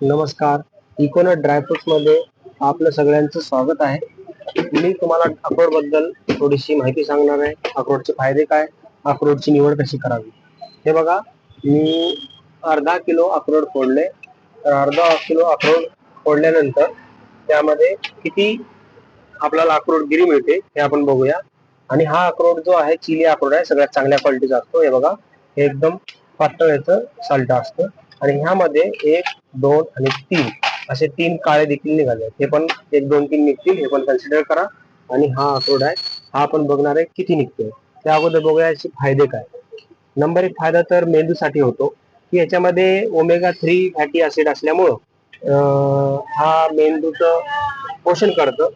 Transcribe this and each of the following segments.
नमस्कार. इकोनट ड्रायफ्रुट्समध्ये आपलं सगळ्यांचं स्वागत आहे. मी तुम्हाला अक्रोडबद्दल थोडीशी माहिती सांगणार आहे. अक्रोडचे फायदे काय? अक्रोडची निवड कशी करावी? हे बघा मी अर्धा किलो अक्रोड फोडले. तर अर्धा किलो अक्रोड फोडल्यानंतर त्यामध्ये किती आपल्याला अक्रोड गिरी मिळते हे आपण बघूया. आणि हा अक्रोड जो आहे चिली अक्रोड आहे सगळ्यात चांगल्या क्वालिटीचा असतो. हे बघा हे एकदम पातळ याचं साल्ट असतं. आणि ह्यामध्ये एक दोन आणि तीन असे तीन काळे देखील निघाले हे पण एक दोन तीन निघतील. हे पण कन्सिडर करा. आणि हा अक्रोड आहे. हा आपण बघणार आहे किती निघतोय. त्या अगोदर बघूया याचे फायदे काय नंबर एक फायदा तर मेंदूसाठी होतो की याच्यामध्ये ओमेगा थ्री फॅटी ऍसिड असल्यामुळं हा मेंदूचं पोषण करतं.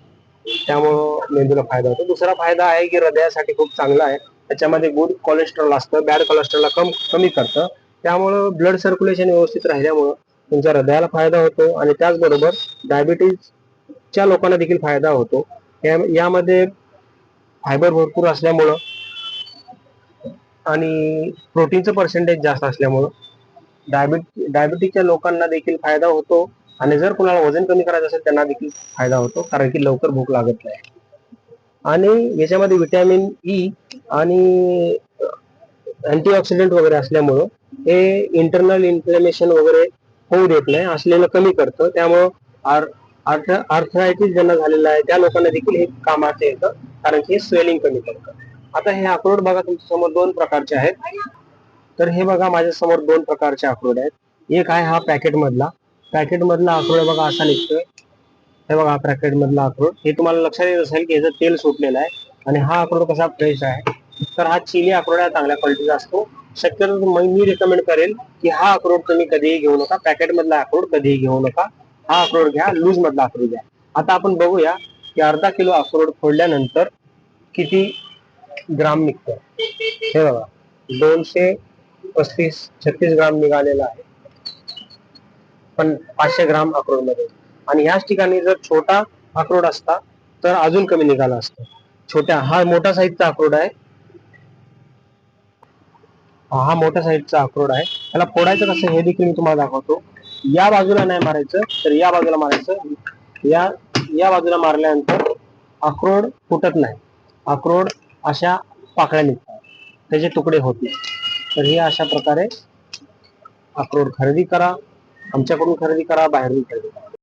त्यामुळं मेंदूला फायदा होतो. दुसरा फायदा आहे की हृदयासाठी खूप चांगला आहे. त्याच्यामध्ये गुड कोलेस्ट्रॉल असतं. बॅड कोलेस्ट्रॉलला कम कमी करतं. त्यामुळं ब्लड सर्क्युलेशन व्यवस्थित राहिल्यामुळं तुमच्या हृदयाला फायदा होतो आणि त्याचबरोबर डायबिटीजच्या लोकांना देखील फायदा होतो. या- यामध्ये फायबर भरपूर असल्यामुळं आणि प्रोटीनचं पर्सेंटेज जास्त असल्यामुळं डायबिट डायबिटीजच्या लोकांना देखील फायदा होतो आणि जर कुणाला वजन कमी करायचं असेल त्यांना देखील फायदा होतो कारण की लवकर भूक लागत नाही. आणि याच्यामध्ये विटॅमिन ई e आणि अँटीऑक्सिडंट वगैरे असल्यामुळं हे इंटरनल इन्फ्लेमेशन वगैरे होऊ देत नाही. असलेलं कमी करतं. त्यामुळं आर आर्थरायटिस ज्यांना झालेला आहे त्या लोकांना देखील हे कामाचं येतं. कारण की हे स्वेलिंग कमी करतं. आता हे अक्रोड बघा तुमच्यासमोर दोन प्रकारचे आहेत. तर हे बघा माझ्यासमोर दोन प्रकारचे अक्रोड आहेत. एक आहे हा पॅकेट मधला. पॅकेट मधला अक्रोड बघा असा निघतोय. हे बघा पॅकेट मधला अक्रोड. हे तुम्हाला लक्षात येत असेल की याचं तेल सुटलेलं आहे. आणि हा अक्रोड कसा फ्रेश आहे. तर हा चिली अक्रोड आहे चांगल्या क्वालिटीचा असतो. शक्यतो मी रेकमेंड करेल की हा अक्रोड तुम्ही कधीही घेऊ नका. पॅकेट मधला अक्रोड कधीही घेऊ नका. हा अक्रोड घ्या लूज मधला अक्रोड घ्या. आता आपण बघूया की अर्धा किलो अक्रोड फोडल्यानंतर किती ग्राम निघतं? हे बघा दोनशे पस्तीस छत्तीस ग्राम निघालेला आहे. पण पाचशे ग्राम अक्रोडमध्ये. आणि ह्याच ठिकाणी जर छोटा अक्रोड असता तर अजून कमी निघाला असता. छोट्या हा मोठा साईजचा अक्रोड आहे. हा मोठ्या साईजचा अक्रोड आहे. त्याला फोडायचं कसं हे देखील मी तुम्हाला दाखवतो. या बाजूला नाही मारायचं तर या बाजूला मारायचं. या या बाजूला मारल्यानंतर अक्रोड फुटत नाही. अक्रोड अशा पाकळ्या निघतात. त्याचे तुकडे होत नाही. तर हे अशा प्रकारे अक्रोड खरेदी करा. आमच्याकडून खरेदी करा बाहेरून खरेदी करा.